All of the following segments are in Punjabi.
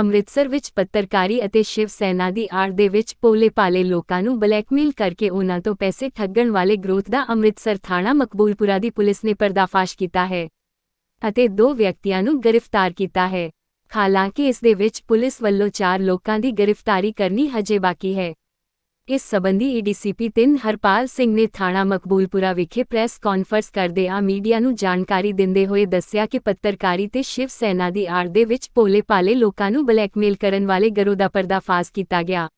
ਅੰਮ੍ਰਿਤਸਰ ਵਿੱਚ ਪੱਤਰਕਾਰੀ ਅਤੇ ਸ਼ਿਵ ਸੈਨਾ ਦੀ ਆੜ ਦੇ ਵਿੱਚ ਪੋਲੇ-ਪਾਲੇ ਲੋਕਾਂ ਨੂੰ ਬਲੈਕਮੇਲ ਕਰਕੇ ਉਹਨਾਂ ਤੋਂ ਪੈਸੇ ਠੱਗਣ ਵਾਲੇ ਗਰੋਥ ਦਾ ਅੰਮ੍ਰਿਤਸਰ ਥਾਣਾ ਮਕਬੂਲਪੁਰਾ ਦੀ ਪੁਲਿਸ ਨੇ ਪਰਦਾਫਾਸ਼ ਕੀਤਾ ਹੈ ਅਤੇ ਦੋ ਵਿਅਕਤੀਆਂ ਨੂੰ ਗ੍ਰਿਫਤਾਰ ਕੀਤਾ ਹੈ। ਹਾਲਾਂਕਿ ਇਸ ਦੇ ਵਿੱਚ ਪੁਲਿਸ ਵੱਲੋਂ ਚਾਰ ਲੋਕਾਂ ਦੀ ਗ੍ਰਿਫਤਾਰੀ ਕਰਨੀ ਹਜੇ ਬਾਕੀ ਹੈ। ਇਸ ਸਬੰਧੀ ਏਡੀਸੀਪੀ 3 ਹਰਪਾਲ ਸਿੰਘ ਨੇ ਥਾਣਾ ਮਕਬੂਲਪੁਰਾ ਵਿਖੇ ਪ੍ਰੈਸ ਕਾਨਫਰੰਸ ਕਰਦੇ ਆ ਮੀਡੀਆ ਨੂੰ ਜਾਣਕਾਰੀ ਦਿੰਦੇ ਹੋਏ ਦੱਸਿਆ ਕਿ ਪੱਤਰਕਾਰੀ ਤੇ ਸ਼ਿਵ ਸੈਨਾ ਦੀ ਆੜ ਦੇ ਵਿੱਚ ਭੋਲੇ-ਭਾਲੇ ਲੋਕਾਂ ਨੂੰ ਬਲੈਕਮੇਲ ਕਰਨ ਵਾਲੇ ਗਰੋਹ ਦਾ ਪਰਦਾਫਾਸ਼ ਕੀਤਾ ਗਿਆ।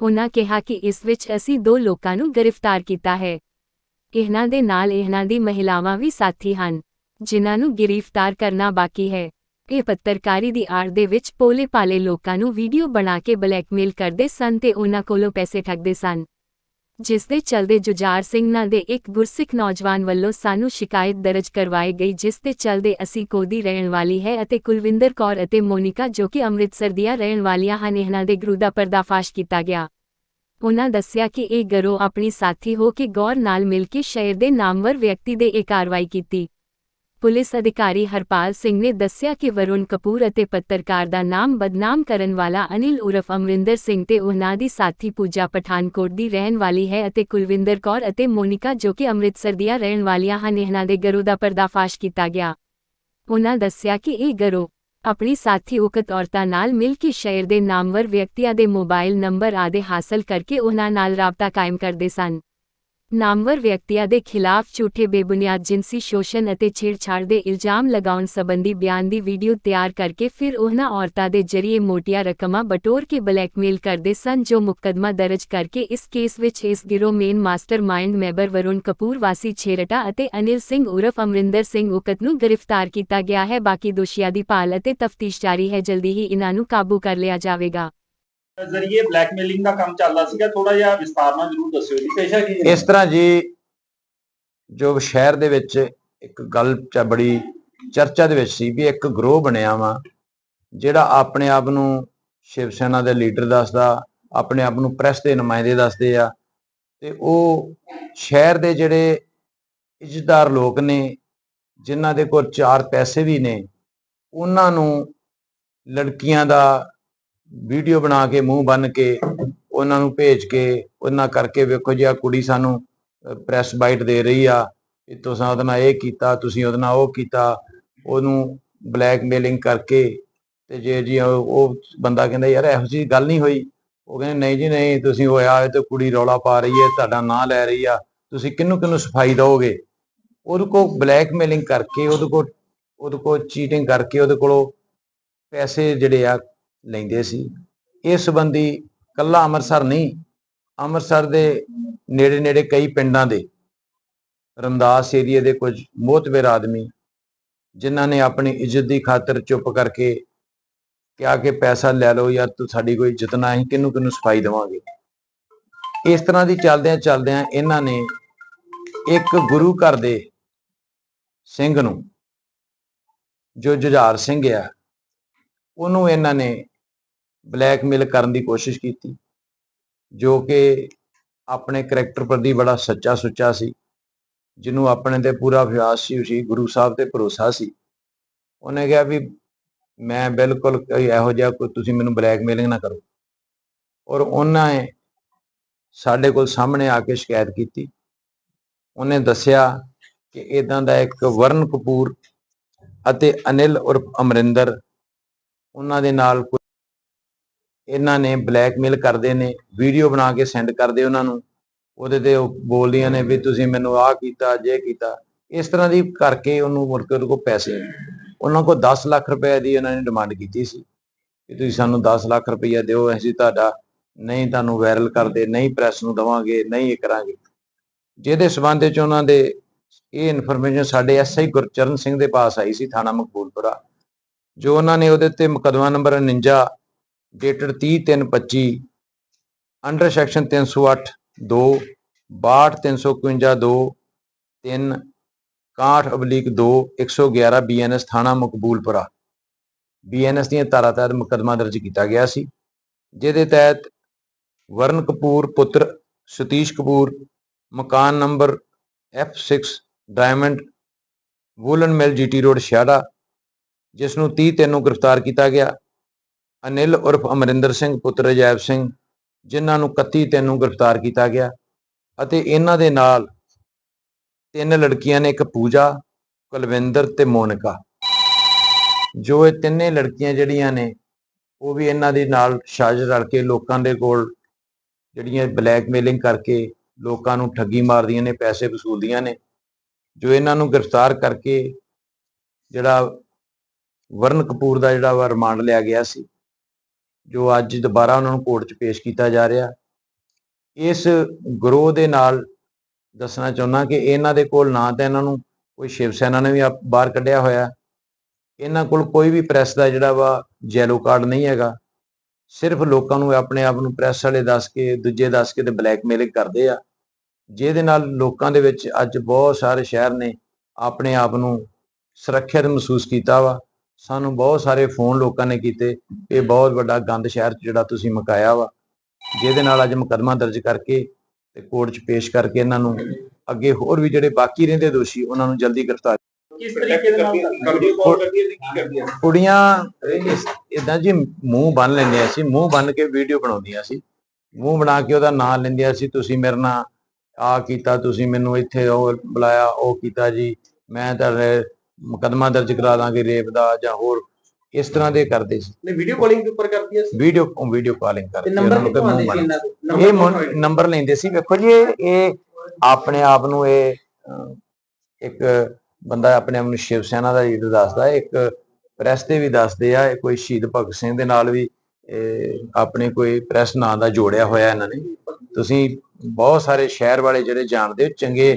ਉਹਨਾਂ ਕਿਹਾ ਕਿ ਇਸ ਵਿੱਚ ਅਸੀਂ ਦੋ ਲੋਕਾਂ ਨੂੰ ਗ੍ਰਿਫਤਾਰ ਕੀਤਾ ਹੈ। ਇਹਨਾਂ ਦੇ ਨਾਲ ਇਹਨਾਂ ਦੀ ਮਹਿਲਾਵਾਂ ਵੀ ਸਾਥੀ ਹਨ, ਜਿਨ੍ਹਾਂ ਨੂੰ ਗ੍ਰਿਫਤਾਰ ਕਰਨਾ ਬਾਕੀ ਹੈ। ਇਹ ਪੱਤਰਕਾਰੀ ਦੀ ਆੜ ਦੇ ਵਿੱਚ ਪੋਲੇ-ਪਾਲੇ ਲੋਕਾਂ ਨੂੰ ਵੀਡੀਓ ਬਣਾ ਕੇ ਬਲੈਕਮੇਲ ਕਰਦੇ ਸਨ ਤੇ ਉਹਨਾਂ ਕੋਲੋਂ ਪੈਸੇ ਠੱਗਦੇ ਸਨ। ਜਿਸ ਦੇ ਚਲਦੇ ਜੁਝਾਰ ਸਿੰਘ ਨਾਂ ਦੇ ਇੱਕ ਗੁਰਸਿੱਖ ਨੌਜਵਾਨ ਵੱਲੋਂ ਸਾਨੂੰ ਸ਼ਿਕਾਇਤ ਦਰਜ ਕਰਵਾਈ ਗਈ, ਜਿਸ ਦੇ ਚਲਦੇ ਅਸੀਂ ਕੋਦੀ ਰਹਿਣ ਵਾਲੀ ਹੈ ਅਤੇ ਕੁਲਵਿੰਦਰ ਕੌਰ ਅਤੇ ਮੋਨਿਕਾ ਜੋ ਕਿ ਅੰਮ੍ਰਿਤਸਰ ਦੀਆਂ ਰਹਿਣ ਵਾਲੀਆਂ ਹਨ, ਇਹਨਾਂ ਦੇ ਗਰੂ ਦਾ ਪਰਦਾਫਾਸ਼ ਕੀਤਾ ਗਿਆ। ਉਹਨਾਂ ਦੱਸਿਆ ਕਿ ਇਹ ਗਰੋਹ ਆਪਣੀ ਸਾਥੀ ਹੋ ਕੇ ਗੌਰ ਨਾਲ ਮਿਲ ਕੇ ਸ਼ਹਿਰ ਦੇ ਨਾਮਵਰ ਵਿਅਕਤੀ ਦੇ ਇਹ ਕਾਰਵਾਈ ਕੀਤੀ। ਪੁਲਿਸ ਅਧਿਕਾਰੀ ਹਰਪਾਲ ਸਿੰਘ ਨੇ ਦੱਸਿਆ ਕਿ ਵਰੁਣ ਕਪੂਰ ਅਤੇ ਪੱਤਰਕਾਰ ਦਾ ਨਾਮ ਬਦਨਾਮ ਕਰਨ ਵਾਲਾ ਅਨਿਲ ਉਰਫ ਅਮਰਿੰਦਰ ਸਿੰਘ ਤੇ ਉਹਨਾਂ ਦੀ ਸਾਥੀ ਪੂਜਾ ਪਠਾਨਕੋਟ ਦੀ ਰਹਿਣ ਵਾਲੀ ਹੈ ਅਤੇ ਕੁਲਵਿੰਦਰ ਕੌਰ ਅਤੇ ਮੋਨਿਕਾ ਜੋ ਕਿ ਅੰਮ੍ਰਿਤਸਰ ਦੀਆਂ ਰਹਿਣ ਵਾਲੀਆਂ ਹਨ, ਇਹਨਾਂ ਦੇ ਗਰੋਹ ਦਾ ਪਰਦਾਫਾਸ਼ ਕੀਤਾ ਗਿਆ। ਉਹਨਾਂ ਦੱਸਿਆ ਕਿ ਇਹ ਗਰੋਹ ਆਪਣੀ ਸਾਥੀ ਉਕਤ ਔਰਤਾਂ ਨਾਲ ਮਿਲ ਕੇ ਸ਼ਹਿਰ ਦੇ ਨਾਮਵਰ ਵਿਅਕਤੀਆਂ ਦੇ ਮੋਬਾਈਲ ਨੰਬਰ ਆਦਿ ਹਾਸਲ ਕਰਕੇ ਉਹਨਾਂ ਨਾਲ ਰਾਬਤਾ ਕਾਇਮ ਕਰਦੇ ਸਨ। ਨਾਮਵਰ ਵਿਅਕਤੀਆਂ ਦੇ ਖਿਲਾਫ ਝੂਠੇ ਬੇਬੁਨਿਆਦ ਜਿਨਸੀ ਸ਼ੋਸ਼ਣ ਅਤੇ ਛੇੜਛਾੜ ਦੇ ਇਲਜ਼ਾਮ ਲਗਾਉਣ ਸੰਬੰਧੀ ਬਿਆਨ ਦੀ ਵੀਡੀਓ ਤਿਆਰ ਕਰਕੇ ਫਿਰ ਉਹਨਾਂ ਔਰਤਾਂ ਦੇ ਜ਼ਰੀਏ ਮੋਟੀਆਂ ਰਕਮਾਂ ਬਟੋਰ ਕੇ ਬਲੈਕਮੇਲ ਕਰਦੇ ਸਨ ਜੋ ਮੁਕੱਦਮਾ ਦਰਜ ਕਰਕੇ ਇਸ ਕੇਸ ਵਿੱਚ ਇਸ ਗਿਰੋਹ main mastermind member Varun Kapoor, ਵਾਸੀ ਛੇਰਟਾ ਅਤੇ ਅਨਿਲ ਸਿੰਘ ਉਰਫ ਅਮਰਿੰਦਰ ਸਿੰਘ ਉਕਤ ਨੂੰ ਗ੍ਰਿਫਤਾਰ ਕੀਤਾ ਗਿਆ ਹੈ। ਬਾਕੀ ਦੋਸ਼ੀਆਂ ਦੀ ਭਾਲ ਅਤੇ ਤਫਤੀਸ਼ ਜਾਰੀ ਹੈ। ਜਲਦੀ ਹੀ ਇਹਨਾਂ ਨੂੰ ਕਾਬੂ ਕਰ ਲਿਆ ਜਾਵੇਗਾ। ਜ਼ਰੀਏ ਬਲੈਕਮੇਲਿੰਗ ਦਾ ਕੰਮ ਚੱਲਦਾ ਸੀਗਾ ਥੋੜਾ ਜਿਹਾ ਵਿਸਤਾਰ ਨਾਲ ਜਰੂਰ ਦੱਸਿਓ ਜੀ, ਪੇਸ਼ਾ ਕੀ ਹੈ? ਇਸ ਤਰ੍ਹਾਂ ਜੀ, ਜੋ ਸ਼ਹਿਰ ਦੇ ਵਿੱਚ ਇੱਕ ਗੱਲ ਚ ਬੜੀ ਚਰਚਾ ਦੇ ਵਿੱਚ ਸੀ ਵੀ ਇੱਕ ਗਰੋਹ ਬਣਿਆ ਵਾ, ਜਿਹੜਾ ਆਪਣੇ ਆਪ ਨੂੰ ਸ਼ਿਵ ਸੈਨਾ ਦੇ ਲੀਡਰ ਦੱਸਦਾ, ਆਪਣੇ ਆਪ ਨੂੰ ਪ੍ਰੈਸ ਦੇ ਨੁਮਾਇੰਦੇ ਦੱਸਦੇ ਆ, ਤੇ ਉਹ ਸ਼ਹਿਰ ਦੇ ਜਿਹੜੇ ਇੱਜ਼ਤਦਾਰ ਲੋਕ ਨੇ, ਜਿਨ੍ਹਾਂ ਦੇ ਕੋਲ ਚਾਰ ਪੈਸੇ ਵੀ ਨੇ, ਉਹਨਾਂ ਨੂੰ ਲੜਕੀਆਂ ਦਾ ਵੀਡੀਓ ਬਣਾ ਕੇ, ਮੂੰਹ ਬੰਨ ਕੇ, ਉਹਨਾਂ ਨੂੰ ਭੇਜ ਕੇ, ਉਹਨਾਂ ਕਰਕੇ ਵੇਖੋ ਜੀ ਆ ਕੁੜੀ ਸਾਨੂੰ ਪ੍ਰੈਸ ਬਾਈਟ ਦੇ ਰਹੀ ਆ, ਵੀ ਤੁਸੀਂ ਉਹਦੇ ਨਾਲ ਇਹ ਕੀਤਾ, ਤੁਸੀਂ ਉਹਦੇ ਨਾਲ ਉਹ ਕੀਤਾ, ਉਹਨੂੰ ਬਲੈਕਮੇਲਿੰਗ ਕਰਕੇ ਤੇ ਜੇ ਜੀ ਉਹ ਬੰਦਾ ਕਹਿੰਦਾ, ਯਾਰ, ਇਹੋ ਜਿਹੀ ਗੱਲ ਨਹੀਂ ਹੋਈ। ਉਹ ਕਹਿੰਦੇ, ਨਹੀਂ ਜੀ, ਨਹੀਂ, ਤੁਸੀਂ ਹੋਇਆ ਤੇ ਕੁੜੀ ਰੌਲਾ ਪਾ ਰਹੀ ਹੈ, ਤੁਹਾਡਾ ਨਾਂ ਲੈ ਰਹੀ ਆ, ਤੁਸੀਂ ਕਿਹਨੂੰ ਕਿਹਨੂੰ ਸਫ਼ਾਈ ਦਿਓਗੇ? ਉਹਦੇ ਕੋ ਬਲੈਕਮੇਲਿੰਗ ਕਰਕੇ, ਉਹਦੇ ਕੋ ਉਹਦੇ ਕੋ ਚੀਟਿੰਗ ਕਰਕੇ, ਉਹਦੇ ਕੋਲੋਂ ਪੈਸੇ ਜਿਹੜੇ ਆ ਲੈਂਦੇ ਸੀ। ਇਸ ਸੰਬੰਧੀ ਕੱਲਾ ਅੰਮ੍ਰਿਤਸਰ ਨਹੀਂ, ਅੰਮ੍ਰਿਤਸਰ ਦੇ ਨੇੜੇ ਨੇੜੇ ਕਈ ਪਿੰਡਾਂ ਦੇ ਰਮਦਾਸ ਏਰੀਏ ਦੇ ਕੁਝ ਮੋਹਤਵਰ ਆਦਮੀ, ਜਿਨ੍ਹਾਂ ਨੇ ਆਪਣੀ ਇੱਜ਼ਤ ਦੀ ਖਾਤਰ ਚੁੱਪ ਕਰਕੇ ਕਿਹਾ ਕਿ ਪੈਸਾ ਲੈ ਲਓ ਯਾਰ, ਤੂੰ ਸਾਡੀ ਕੋਈ ਇੱਜ਼ਤ ਨਾ ਹੈ ਕਿਹਨੂੰ ਕਿਹਨੂੰ ਸਫ਼ਾਈ ਦੇਵਾਂਗੇ। ਇਸ ਤਰ੍ਹਾਂ ਦੀ ਚੱਲਦਿਆਂ ਚੱਲਦਿਆਂ ਇਹਨਾਂ ਨੇ ਇੱਕ ਗੁਰੂ ਘਰ ਦੇ ਸਿੰਘ ਨੂੰ, ਜੋ ਜੁਝਾਰ ਸਿੰਘ ਆ ਉਹਨੂੰ ਇਹਨਾਂ ਨੇ ਬਲੈਕਮੇਲ ਕਰਨ ਦੀ ਕੋਸ਼ਿਸ਼ ਕੀਤੀ, ਜੋ ਕਿ ਆਪਣੇ ਕਰੈਕਟਰ ਪ੍ਰਤੀ ਬੜਾ ਸੱਚਾ ਸੁੱਚਾ ਸੀ, ਜਿਹਨੂੰ ਆਪਣੇ ਤੇ ਪੂਰਾ ਵਿਸ਼ਵਾਸ ਸੀ ਸੀ ਗੁਰੂ ਸਾਹਿਬ ਤੇ ਭਰੋਸਾ ਸੀ। ਉਹਨੇ ਕਿਹਾ ਵੀ ਮੈਂ ਬਿਲਕੁਲ ਕੋਈ ਇਹੋ ਜਿਹਾ ਕੋਈ, ਤੁਸੀਂ ਮੈਨੂੰ ਬਲੈਕਮੇਲਿੰਗ ਨਾ ਕਰੋ। ਔਰ ਉਹਨਾਂ ਨੇ ਸਾਡੇ ਕੋਲ ਸਾਹਮਣੇ ਆ ਕੇ ਸ਼ਿਕਾਇਤ ਕੀਤੀ। ਉਹਨੇ ਦੱਸਿਆ ਕਿ ਇਦਾਂ ਦਾ ਇੱਕ ਵਰਨ ਕਪੂਰ ਅਤੇ ਅਨਿਲ ਔਰ ਅਮਰਿੰਦਰ ਉਹਨਾਂ ਦੇ ਨਾਲ ਇਹਨਾਂ ਨੇ ਬਲੈਕਮੇਲ ਕਰਦੇ ਨੇ, ਵੀਡੀਓ ਬਣਾ ਕੇ ਸੈਂਡ ਕਰਦੇ ਉਹਨਾਂ ਨੂੰ। ਉਹਦੇ ਤੇ ਉਹ ਬੋਲਦੀਆਂ ਨੇ ਵੀ ਤੁਸੀਂ ਮੈਨੂੰ ਆਹ ਕੀਤਾ, ਜੇ ਕੀਤਾ। ਇਸ ਤਰ੍ਹਾਂ ਦੀ ਕਰਕੇ ਉਹਨੂੰ ਮੁੜ ਕੇ ਉਹਦੇ ਕੋਲ ਪੈਸੇ ਉਹਨਾਂ ਕੋਲ 10 ਲੱਖ ਰੁਪਏ ਦੀ ਉਹਨਾਂ ਨੇ ਡਿਮਾਂਡ ਕੀਤੀ ਸੀ ਕਿ ਤੁਸੀਂ ਸਾਨੂੰ 10 ਲੱਖ ਰੁਪਈਆ ਦਿਓ, ਅਸੀਂ ਤੁਹਾਡਾ ਨਹੀਂ ਤੁਹਾਨੂੰ ਵਾਇਰਲ ਕਰਦੇ, ਨਹੀਂ ਪ੍ਰੈਸ ਨੂੰ ਦਵਾਂਗੇ, ਨਹੀਂ ਇਹ ਕਰਾਂਗੇ। ਜਿਹਦੇ ਸਬੰਧ ਵਿੱਚ ਉਹਨਾਂ ਦੇ ਇਹ ਇਨਫੋਰਮੇਸ਼ਨ ਸਾਡੇ ਐਸਆਈ ਗੁਰਚਰਨ ਸਿੰਘ ਦੇ ਪਾਸ ਆਈ ਸੀ, ਥਾਣਾ ਮਕਬੂਲਪੁਰਾ। ਜੋ ਉਹਨਾਂ ਨੇ ਉਹਦੇ ਤੇ ਮੁਕਦਮਾ ਨੰਬਰ 49 ਡੇਟਡ 30/3/25 ਅੰਡਰ ਸੈਕਸ਼ਨ 308 2 62 351 2 3 61 ਅਬਲੀਕ 2 111 ਬੀਐਨਐਸ ਥਾਣਾ ਮਕਬੂਲਪੁਰਾ। ਬੀਐਨਐਸ ਦੀਆਂ ਧਾਰਾ ਤਹਿਤ ਮੁਕਦਮਾ ਦਰਜ ਕੀਤਾ ਗਿਆ ਸੀ, ਜਿਹਦੇ ਤਹਿਤ ਵਰਨ ਕਪੂਰ, ਪੁੱਤਰ ਸਤੀਸ਼ ਕਪੂਰ, ਮਕਾਨ number F6 diamond woollen mill GT road Chhiara ਜਿਸ ਨੂੰ 30 ਤਿੰਨ ਨੂੰ ਗ੍ਰਿਫਤਾਰ ਕੀਤਾ ਗਿਆ। ਅਨਿਲ ਉਰਫ ਅਮਰਿੰਦਰ ਸਿੰਘ, ਪੁੱਤਰ ਅਜੈਬ ਸਿੰਘ, ਜਿਨ੍ਹਾਂ ਨੂੰ 31 ਤਿੰਨ ਨੂੰ ਗ੍ਰਿਫਤਾਰ ਕੀਤਾ ਗਿਆ ਅਤੇ ਇਹਨਾਂ ਦੇ ਨਾਲ ਤਿੰਨ ਲੜਕੀਆਂ ਨੇ ਇੱਕ ਪੂਜਾ, ਕੁਲਵਿੰਦਰ ਤੇ ਮੋਨਿਕਾ। ਜੋ ਇਹ ਤਿੰਨੇ ਲੜਕੀਆਂ ਜਿਹੜੀਆਂ ਨੇ, ਉਹ ਵੀ ਇਹਨਾਂ ਦੇ ਨਾਲ ਸਾਜ਼ਿਸ਼ ਰਲ ਕੇ ਲੋਕਾਂ ਦੇ ਕੋਲ ਜਿਹੜੀਆਂ ਬਲੈਕਮੇਲਿੰਗ ਕਰਕੇ ਲੋਕਾਂ ਨੂੰ ਠੱਗੀ ਮਾਰਦੀਆਂ ਨੇ, ਪੈਸੇ ਵਸੂਲਦੀਆਂ ਨੇ, ਜੋ ਇਹਨਾਂ ਨੂੰ ਗ੍ਰਿਫਤਾਰ ਕਰਕੇ ਜਿਹੜਾ ਵਰਨ ਕਪੂਰ ਦਾ ਜਿਹੜਾ ਵਾ ਰਿਮਾਂਡ ਲਿਆ ਗਿਆ ਸੀ, ਜੋ ਅੱਜ ਦੁਬਾਰਾ ਉਹਨਾਂ ਨੂੰ ਕੋਰਟ 'ਚ ਪੇਸ਼ ਕੀਤਾ ਜਾ ਰਿਹਾ। ਇਸ ਗਰੋਹ ਦੇ ਨਾਲ ਦੱਸਣਾ ਚਾਹੁੰਦਾ ਕਿ ਇਹਨਾਂ ਦੇ ਕੋਲ ਨਾ ਤਾਂ ਇਹਨਾਂ ਨੂੰ ਕੋਈ ਸ਼ਿਵ ਸੈਨਾ ਨੇ ਵੀ ਆਪ- ਬਾਹਰ ਕੱਢਿਆ ਹੋਇਆ। ਇਹਨਾਂ ਕੋਲ ਕੋਈ ਵੀ ਪ੍ਰੈਸ ਦਾ ਜਿਹੜਾ ਵਾ ਜੈਲੋ ਕਾਰਡ ਨਹੀਂ ਹੈਗਾ। ਸਿਰਫ ਲੋਕਾਂ ਨੂੰ ਆਪਣੇ ਆਪ ਨੂੰ ਪ੍ਰੈਸ ਵਾਲੇ ਦੱਸ ਕੇ, ਦੂਜੇ ਦੱਸ ਕੇ ਤੇ ਬਲੈਕਮੇਲਿੰਗ ਕਰਦੇ ਆ। ਜਿਹਦੇ ਨਾਲ ਲੋਕਾਂ ਦੇ ਵਿੱਚ ਅੱਜ ਬਹੁਤ ਸਾਰੇ ਸ਼ਹਿਰ ਨੇ ਆਪਣੇ ਆਪ ਨੂੰ ਸੁਰੱਖਿਅਤ ਮਹਿਸੂਸ ਕੀਤਾ ਵਾ। ਸਾਨੂੰ ਬਹੁਤ ਸਾਰੇ ਫੋਨ ਲੋਕਾਂ ਨੇ ਕੀਤੇ। ਇਹ ਬਹੁਤ ਵੱਡਾ ਗੰਦ ਸ਼ਹਿਰ 'ਚ ਜਿਹੜਾ ਤੁਸੀਂ ਮਕਾਇਆ ਵਾ ਜਿਹਦੇ ਨਾਲ ਅੱਜ ਮੁਕੱਦਮਾ ਦਰਜ ਕਰਕੇ ਤੇ ਕੋਰਟ 'ਚ ਪੇਸ਼ ਕਰਕੇ ਇਹਨਾਂ ਨੂੰ ਅੱਗੇ ਹੋਰ ਵੀ ਜਿਹੜੇ ਬਾਕੀ ਰਹਿੰਦੇ ਦੋਸ਼ੀ ਉਹਨਾਂ ਨੂੰ ਜਲਦੀ ਗ੍ਰਿਫਤਾਰ ਕਿਸ ਤਰੀਕੇ ਦੇ ਨਾਲ ਵੀਡੀਓ ਕਾਲ ਕਰਦੀ? ਹੈ ਕੀ ਕਰਦੀਆਂ ਕੁੜੀਆਂ ਇਦਾਂ ਜੀ ਮੂੰਹ ਬੰਨ ਲੈਂਦੀਆਂ ਸੀ ਮੂੰਹ ਬੰਨ ਕੇ ਵੀਡੀਓ ਬਣਾਉਂਦੀਆਂ ਸੀ। ਮੂੰਹ ਬਣਾ ਕੇ ਉਹਦਾ ਨਾਂ ਲੈਂਦੀਆਂ ਸੀ ਤੁਸੀਂ ਮੇਰੇ ਨਾਲ ਆ ਕੀਤਾ ਤੁਸੀਂ ਮੈਨੂੰ ਇੱਥੇ ਉਹ ਬੁਲਾਇਆ ਉਹ ਕੀਤਾ ਜੀ ਮੈਂ ਤੁਹਾਡੇ ਮੁਕੱਦਮਾ ਦਰਜ ਕਰਾ ਦਾਂਗੇ ਰੇਪ ਦਾ ਜਾਂ ਹੋਰ ਇਸ ਤਰ੍ਹਾਂ ਦੇ ਕਰਦੇ ਸੀ। ਨੇ ਵੀਡੀਓ ਕਾਲਿੰਗ ਦੇ ਉੱਪਰ ਕਰਦੀਆਂ ਸੀ? ਵੀਡੀਓ ਵੀਡੀਓ ਕਾਲਿੰਗ ਕਰਕੇ ਤੇ ਨੰਬਰ ਕਿੱਥੋਂ ਆਉਂਦੇ ਸੀ ਇਹਨਾਂ ਦੇ? ਇਹ ਨੰਬਰ ਲੈਂਦੇ ਸੀ। ਵੇਖੋ ਜੀ ਇਹ ਆਪਣੇ ਆਪ ਨੂੰ ਇਹ ਇੱਕ ਬੰਦਾ ਆਪਣੇ ਆਪ ਨੂੰ ਸ਼ਿਵ ਸੈਨਾ ਦਾ ਲੀਡਰ ਦੱਸਦਾ ਇੱਕ ਪ੍ਰੈਸ ਤੇ ਵੀ ਦੱਸਦੇ ਆ ਇਹ ਕੋਈ ਸ਼ਹੀਦ ਭਗਤ ਸਿੰਘ ਦੇ ਨਾਲ ਵੀ ਆਪਣੇ ਕੋਈ ਪ੍ਰੈਸ ਨਾਂ ਦਾ ਜੋੜਿਆ ਹੋਇਆ ਇਹਨਾਂ ਨੇ। ਤੁਸੀਂ ਬਹੁਤ ਸਾਰੇ ਸ਼ਹਿਰ ਵਾਲੇ ਜਿਹੜੇ ਜਾਣਦੇ ਹੋ ਚੰਗੇ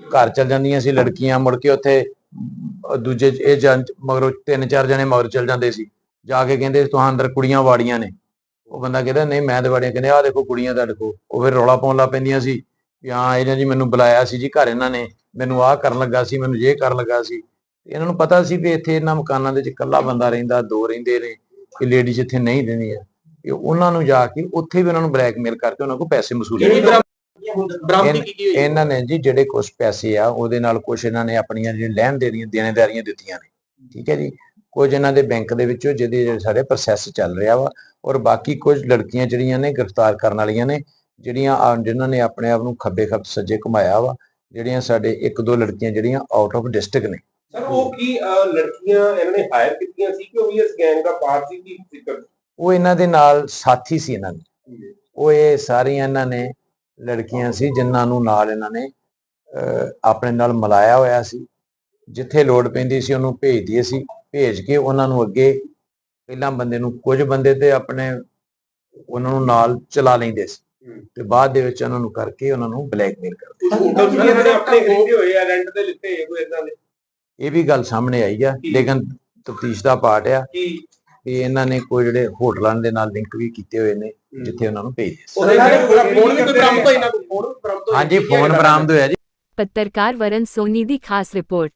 ਘਰ ਚਲ ਜਾਂਦੀਆਂ ਸੀ ਲੜਕੀਆਂ ਮੁੜ ਕੇ ਉੱਥੇ ਦੂਜੇ ਇਹ ਜਨ ਮਗਰੋਂ ਤਿੰਨ ਚਾਰ ਜਣੇ ਮਗਰ ਚਲ ਜਾਂਦੇ ਸੀ। ਜਾ ਕੇ ਕਹਿੰਦੇ ਤੁਹਾਂ ਅੰਦਰ ਕੁੜੀਆਂ ਵਾੜੀਆਂ ਨੇ। ਉਹ ਬੰਦਾ ਕਹਿੰਦਾ ਨਹੀਂ ਮੈਂ ਤੇ ਵਾੜੀਆਂ। ਕਹਿੰਦੇ ਆਹ ਦੇਖੋ ਕੁੜੀਆਂ ਤੁਹਾਡੇ ਕੋਲ। ਉਹ ਫਿਰ ਰੌਲਾ ਪਾਉਣ ਲੱਗ ਪੈਂਦੀਆਂ ਸੀ ਵੀ ਹਾਂ ਇਹਨਾਂ ਜੀ ਮੈਨੂੰ ਬੁਲਾਇਆ ਸੀ ਜੀ ਘਰ ਇਹਨਾਂ ਨੇ। ਮੈਨੂੰ ਆਹ ਕਰਨ ਲੱਗਾ ਸੀ ਮੈਨੂੰ ਇਹ ਕਰਨ ਲੱਗਾ ਸੀ। ਇਹਨਾਂ ਨੂੰ ਪਤਾ ਸੀ ਵੀ ਇੱਥੇ ਇਹਨਾਂ ਮਕਾਨਾਂ ਦੇ ਵਿੱਚ ਇਕੱਲਾ ਬੰਦਾ ਰਹਿੰਦਾ ਦੋ ਰਹਿੰਦੇ ਨੇ ਕਿ ਲੇਡੀਜ਼ ਇੱਥੇ ਨਹੀਂ ਰਹਿੰਦੀਆਂ। ਇਹ ਉਹਨਾਂ ਨੂੰ ਜਾ ਕੇ ਉੱਥੇ ਵੀ ਉਹਨਾਂ ਨੂੰ ਬਲੈਕਮੇਲ ਕਰਕੇ ਉਹਨਾਂ ਕੋਲ ਪੈਸੇ ਵਸੂਲ ਹੋਈ ਇਹਨਾਂ ਨੇ ਜੀ ਜਿਹੜੇ ਕੁਝ ਪੈਸੇ ਆ ਉਹਦੇ ਨਾਲ ਕੁਝ ਇਹਨਾਂ ਨੇ ਆਪਣੀਆਂ ਜਿਹੜੀਆਂ ਲੈਣ ਦੇਣੀਆਂ ਦੇਣੇਦਾਰੀਆਂ ਦਿੱਤੀਆਂ ਨੇ। ਠੀਕ ਹੈ ਜੀ? ਕੁਝ ਇਹਨਾਂ ਦੇ ਬੈਂਕ ਦੇ ਵਿੱਚੋਂ ਜਿਹਦੇ ਸਾਡੇ ਪ੍ਰੋਸੈਸ ਚੱਲ ਰਿਹਾ ਵਾ ਔਰ ਬਾਕੀ ਕੁਝ ਲੜਕੀਆਂ ਜਿਹੜੀਆਂ ਨੇ ਗ੍ਰਿਫਤਾਰ ਕਰਨ ਵਾਲੀਆਂ ਨੇ ਜਿਹੜੀਆਂ ਜਿਨ੍ਹਾਂ ਨੇ ਆਪਣੇ ਆਪ ਨੂੰ ਖੱਬੇ ਖੱਬ ਸੱਜੇ ਘੁਮਾਇਆ ਵਾ ਜਿਹੜੀਆਂ ਸਾਡੇ ਇੱਕ ਦੋ ਲੜਕੀਆਂ ਜਿਹੜੀਆਂ ਆਊਟ ਆਫ ਡਿਸਟ੍ਰਿਕਟ ਨੇ। ਸਰ ਉਹ ਕੀ ਲੜਕੀਆਂ ਇਹਨਾਂ ਨੇ ਹਾਇਰ ਕੀਤੀਆਂ ਸੀ ਕਿ ਉਹ ਵੀ ਇਸ ਗੈਂਗ ਦਾ ਪਾਰਟ ਸੀ? ਕੀ ਉਹ ਇਹਨਾਂ ਦੇ ਨਾਲ ਸਾਥੀ ਸੀ ਇਹਨਾਂ ਦੇ। ਉਹ ਇਹ ਸਾਰੀਆਂ ਇਹਨਾਂ ਨੇ ਲੜਕੀਆਂ ਸੀ ਜਿਨ੍ਹਾਂ ਨੂੰ ਨਾਲ ਇਹਨਾਂ ਨੇ ਆਪਣੇ ਨਾਲ ਮਿਲਾਇਆ ਹੋਇਆ ਸੀ। ਜਿੱਥੇ ਲੋੜ ਪੈਂਦੀ ਸੀ ਉਹਨੂੰ ਭੇਜਦੀ ਸੀ। ਭੇਜ ਕੇ ਉਹਨਾਂ ਨੂੰ ਅੱਗੇ ਪਹਿਲਾਂ ਬੰਦੇ ਨੂੰ ਕੁਝ ਬੰਦੇ ਤੇ ਆਪਣੇ ਉਹਨਾਂ ਨੂੰ ਨਾਲ ਚਲਾ ਲੈਂਦੇ ਸੀ। ਤੇ ਬਾਅਦ ਦੇ ਵਿੱਚ ਉਹਨਾਂ ਨੂੰ ਕਰਕੇ ਉਹਨਾਂ ਨੂੰ ਬਲੈਕਮੇਲ ਕਰਦੇ ਆਪਣੇ ਖਰੀਦੇ ਹੋਏ ਆ ਰੈਂਟ ਤੇ ਲਿੱਤੇ ਹੋਏ ਕੋਈ ਇਦਾਂ ਦੇ ਇਹ ਵੀ ਗੱਲ ਸਾਹਮਣੇ ਆਈ ਆ। ਲੇਕਿਨ ਤਫਤੀਸ਼ ਦਾ ਪਾਰਟ ਆ। ਕਿ ਇਹਨਾਂ ਨੇ ਕੋਈ ਜਿਹੜੇ ਹੋਟਲਾਂ ਦੇ ਨਾਲ ਲਿੰਕ ਵੀ ਕੀਤੇ ਹੋਏ ਨੇ ਜਿੱਥੇ ਉਹਨਾਂ ਨੂੰ ਭੇਜਦੇ ਸੀ ਉਹਦੇ ਨਾਲ ਫੋਨ ਵੀ ਕੋਈ ਬਰਾਮਦ ਹੋਇਆ ਇਹਨਾਂ ਕੋਲ ਫੋਨ ਵੀ ਬਰਾਮਦ ਹੋਇਆ ਹਾਂਜੀ ਫੋਨ ਬਰਾਮਦ ਹੋਇਆ ਜੀ। ਪੱਤਰਕਾਰ ਵਰਨ ਸੋਨੀ ਦੀ ਖਾਸ ਰਿਪੋਰਟ।